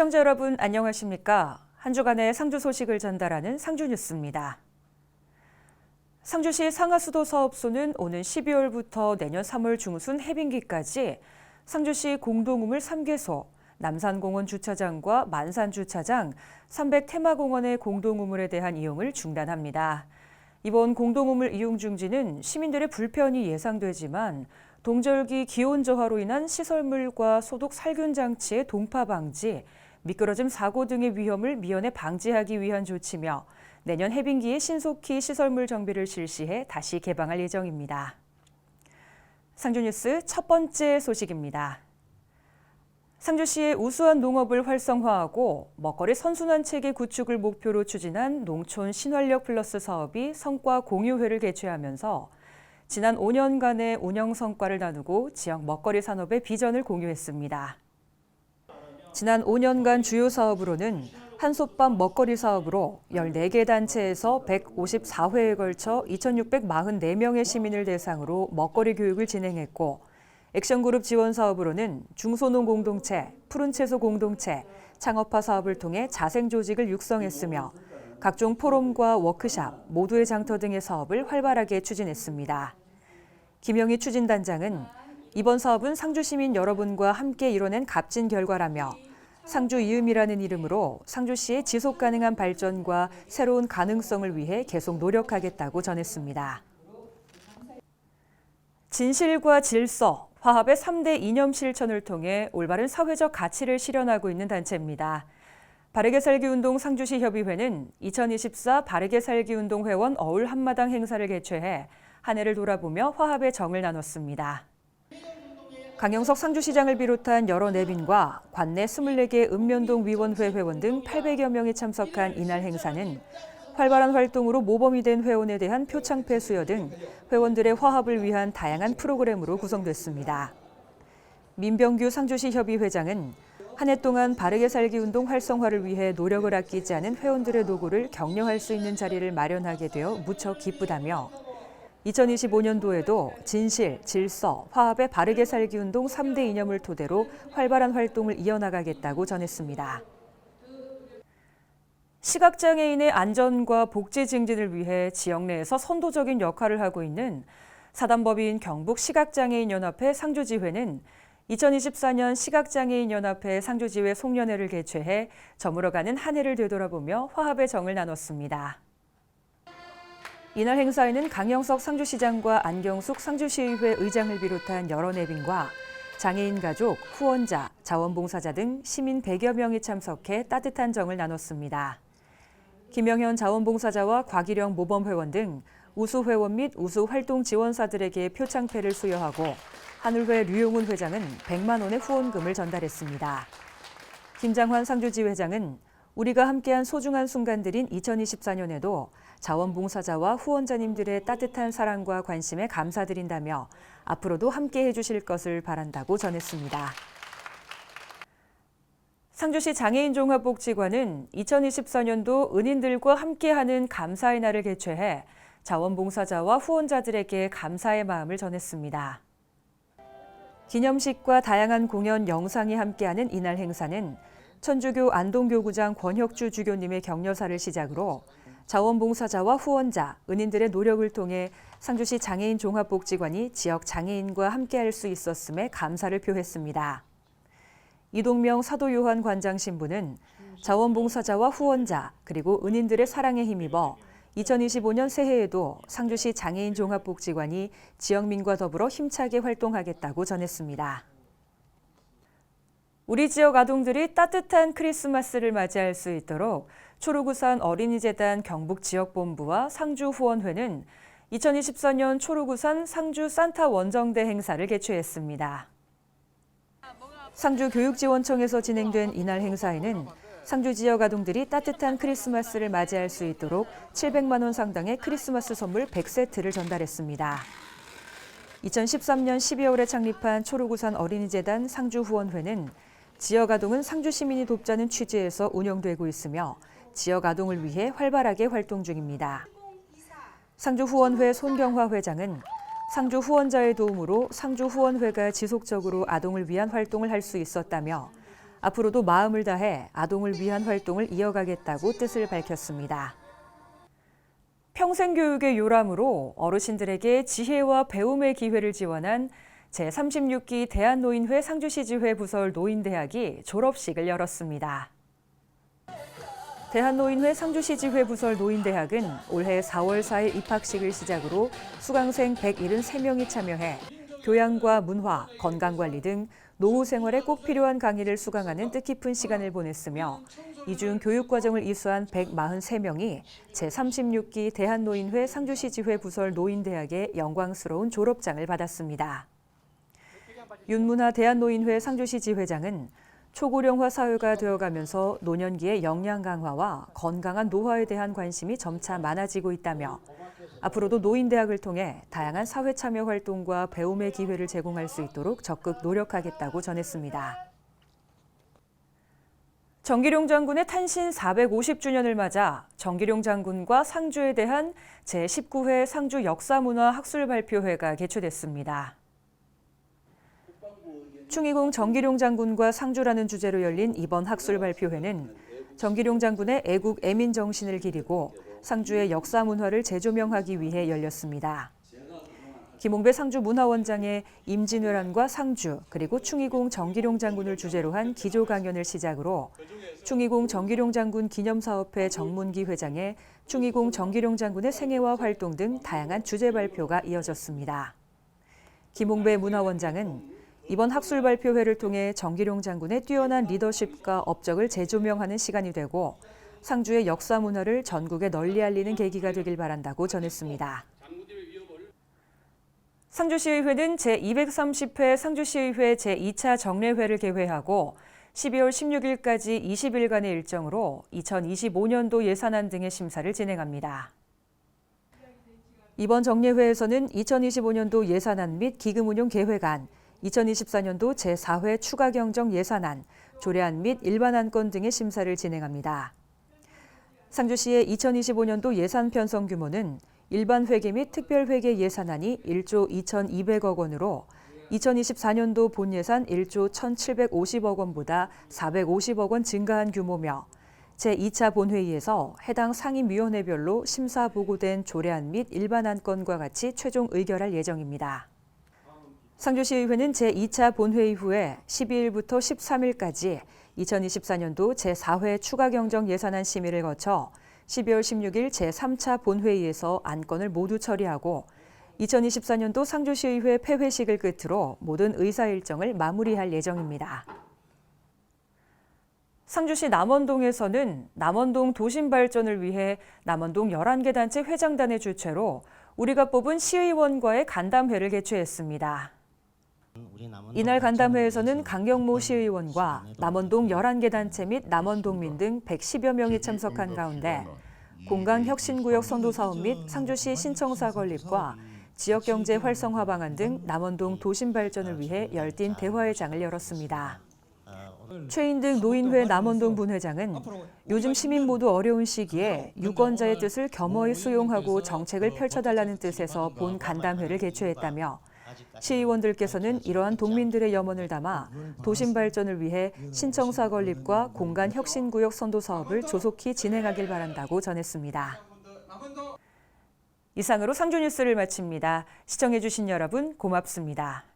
시청자 여러분 안녕하십니까? 한 주간의 상주 소식을 전달하는 상주 뉴스입니다. 상주시 상하수도 사업소는 오는 12월부터 내년 3월 중순 해빙기까지 상주시 공동우물 3개소, 남산공원 주차장과 만산 주차장, 300 테마공원의 공동우물에 대한 이용을 중단합니다. 이번 공동우물 이용 중지는 시민들의 불편이 예상되지만 동절기 기온 저하로 인한 시설물과 소독 살균 장치의 동파 방지, 미끄러짐 사고 등의 위험을 미연에 방지하기 위한 조치며 내년 해빙기에 신속히 시설물 정비를 실시해 다시 개방할 예정입니다. 상주뉴스 첫 번째 소식입니다. 상주시의 우수한 농업을 활성화하고 먹거리 선순환 체계 구축을 목표로 추진한 농촌 신활력 플러스 사업이 성과 공유회를 개최하면서 지난 5년간의 운영 성과를 나누고 지역 먹거리 산업의 비전을 공유했습니다. 지난 5년간 주요 사업으로는 한솥밥 먹거리 사업으로 14개 단체에서 154회에 걸쳐 2,644명의 시민을 대상으로 먹거리 교육을 진행했고 액션그룹 지원 사업으로는 중소농 공동체, 푸른 채소 공동체, 창업화 사업을 통해 자생 조직을 육성했으며 각종 포럼과 워크샵, 모두의 장터 등의 사업을 활발하게 추진했습니다. 김영희 추진단장은 이번 사업은 상주 시민 여러분과 함께 이뤄낸 값진 결과라며 상주 이음이라는 이름으로 상주시의 지속 가능한 발전과 새로운 가능성을 위해 계속 노력하겠다고 전했습니다. 진실과 질서, 화합의 3대 이념 실천을 통해 올바른 사회적 가치를 실현하고 있는 단체입니다. 바르게 살기 운동 상주시 협의회는 2024 바르게 살기 운동 회원 어울 한마당 행사를 개최해 한 해를 돌아보며 화합의 정을 나눴습니다. 강영석 상주시장을 비롯한 여러 내빈과 관내 24개 읍면동 위원회 회원 등 800여 명이 참석한 이날 행사는 활발한 활동으로 모범이 된 회원에 대한 표창패 수여 등 회원들의 화합을 위한 다양한 프로그램으로 구성됐습니다. 민병규 상주시 협의 회장은 한 해 동안 바르게 살기 운동 활성화를 위해 노력을 아끼지 않은 회원들의 노고를 격려할 수 있는 자리를 마련하게 되어 무척 기쁘다며 2025년도에도 진실, 질서, 화합의 바르게 살기 운동 3대 이념을 토대로 활발한 활동을 이어나가겠다고 전했습니다. 시각장애인의 안전과 복지 증진을 위해 지역 내에서 선도적인 역할을 하고 있는 사단법인 경북 시각장애인연합회 상주지회는 2024년 시각장애인연합회 상주지회 송년회를 개최해 저물어가는 한 해를 되돌아보며 화합의 정을 나눴습니다. 이날 행사에는 강영석 상주시장과 안경숙 상주시의회 의장을 비롯한 여러 내빈과 장애인 가족, 후원자, 자원봉사자 등 시민 100여 명이 참석해 따뜻한 정을 나눴습니다. 김영현 자원봉사자와 곽일영 모범회원 등 우수회원 및 우수활동 지원사들에게 표창패를 수여하고 하늘회 류용훈 회장은 100만 원의 후원금을 전달했습니다. 김장환 상주지 회장은 우리가 함께한 소중한 순간들인 2024년에도 자원봉사자와 후원자님들의 따뜻한 사랑과 관심에 감사드린다며 앞으로도 함께 해주실 것을 바란다고 전했습니다. 상주시 장애인 종합복지관은 2024년도 은인들과 함께하는 감사의 날을 개최해 자원봉사자와 후원자들에게 감사의 마음을 전했습니다. 기념식과 다양한 공연 영상이 함께하는 이날 행사는 천주교 안동교구장 권혁주 주교님의 격려사를 시작으로 자원봉사자와 후원자, 은인들의 노력을 통해 상주시 장애인 종합복지관이 지역 장애인과 함께할 수 있었음에 감사를 표했습니다. 이동명 사도요한 관장 신부는 자원봉사자와 후원자 그리고 은인들의 사랑에 힘입어 2025년 새해에도 상주시 장애인 종합복지관이 지역민과 더불어 힘차게 활동하겠다고 전했습니다. 우리 지역 아동들이 따뜻한 크리스마스를 맞이할 수 있도록 초록우산 어린이재단 경북지역본부와 상주후원회는 2024년 초록우산 상주 산타 원정대 행사를 개최했습니다. 상주교육지원청에서 진행된 이날 행사에는 상주 지역 아동들이 따뜻한 크리스마스를 맞이할 수 있도록 700만 원 상당의 크리스마스 선물 100세트를 전달했습니다. 2013년 12월에 창립한 초록우산 어린이재단 상주후원회는 지역 아동은 상주 시민이 돕자는 취지에서 운영되고 있으며 지역 아동을 위해 활발하게 활동 중입니다. 상주후원회 손경화 회장은 상주 후원자의 도움으로 상주 후원회가 지속적으로 아동을 위한 활동을 할 수 있었다며 앞으로도 마음을 다해 아동을 위한 활동을 이어가겠다고 뜻을 밝혔습니다. 평생교육의 요람으로 어르신들에게 지혜와 배움의 기회를 지원한 제36기 대한노인회 상주시지회 부설 노인대학이 졸업식을 열었습니다. 대한노인회 상주시지회 부설 노인대학은 올해 4월 4일 입학식을 시작으로 수강생 173명이 참여해 교양과 문화, 건강관리 등 노후 생활에 꼭 필요한 강의를 수강하는 뜻깊은 시간을 보냈으며 이중 교육과정을 이수한 143명이 제36기 대한노인회 상주시지회 부설 노인대학의 영광스러운 졸업장을 받았습니다. 윤문화 대한노인회 상주시 지회장은 초고령화 사회가 되어가면서 노년기의 역량 강화와 건강한 노화에 대한 관심이 점차 많아지고 있다며 앞으로도 노인대학을 통해 다양한 사회 참여 활동과 배움의 기회를 제공할 수 있도록 적극 노력하겠다고 전했습니다. 정기룡 장군의 탄신 450주년을 맞아 정기룡 장군과 상주에 대한 제19회 상주 역사문화 학술 발표회가 개최됐습니다. 충이공 정기룡 장군과 상주라는 주제로 열린 이번 학술 발표회는 정기룡 장군의 애국 애민 정신을 기리고 상주의 역사 문화를 재조명하기 위해 열렸습니다. 김홍배 상주 문화원장의 임진왜란과 상주 그리고 충이공 정기룡 장군을 주제로 한 기조 강연을 시작으로 충이공 정기룡 장군 기념사업회 정문기 회장의 충이공 정기룡 장군의 생애와 활동 등 다양한 주제 발표가 이어졌습니다. 김홍배 문화원장은 이번 학술 발표회를 통해 정기룡 장군의 뛰어난 리더십과 업적을 재조명하는 시간이 되고 상주의 역사 문화를 전국에 널리 알리는 계기가 되길 바란다고 전했습니다. 상주시의회는 제230회 상주시의회 제2차 정례회를 개회하고 12월 16일까지 20일간의 일정으로 2025년도 예산안 등의 심사를 진행합니다. 이번 정례회에서는 2025년도 예산안 및 기금운용 계획안, 2024년도 제4회 추가 경정 예산안, 조례안 및 일반 안건 등의 심사를 진행합니다. 상주시의 2025년도 예산 편성 규모는 일반 회계 및 특별 회계 예산안이 1조 2,200억 원으로 2024년도 본 예산 1조 1,750억 원보다 450억 원 증가한 규모며 제2차 본회의에서 해당 상임위원회별로 심사 보고된 조례안 및 일반 안건과 같이 최종 의결할 예정입니다. 상주시의회는 제2차 본회의 후에 12일부터 13일까지 2024년도 제4회 추가 경정 예산안 심의를 거쳐 12월 16일 제3차 본회의에서 안건을 모두 처리하고 2024년도 상주시의회 폐회식을 끝으로 모든 의사 일정을 마무리할 예정입니다. 상주시 남원동에서는 남원동 도심 발전을 위해 남원동 11개 단체 회장단의 주최로 우리가 뽑은 시의원과의 간담회를 개최했습니다. 이날 간담회에서는 강경모 시의원과 남원동 11개 단체 및 남원동민 등 110여 명이 참석한 가운데 공간혁신구역 선도사업 및 상주시 신청사 건립과 지역경제 활성화 방안 등 남원동 도심 발전을 위해 열띤 대화의 장을 열었습니다. 최인득 노인회 남원동 분회장은 요즘 시민 모두 어려운 시기에 유권자의 뜻을 겸허히 수용하고 정책을 펼쳐달라는 뜻에서 본 간담회를 개최했다며 시의원들께서는 이러한 동민들의 염원을 담아 도심 발전을 위해 신청사 건립과 공간 혁신 구역 선도 사업을 조속히 진행하길 바란다고 전했습니다. 이상으로 상주 뉴스를 마칩니다. 시청해 주신 여러분 고맙습니다.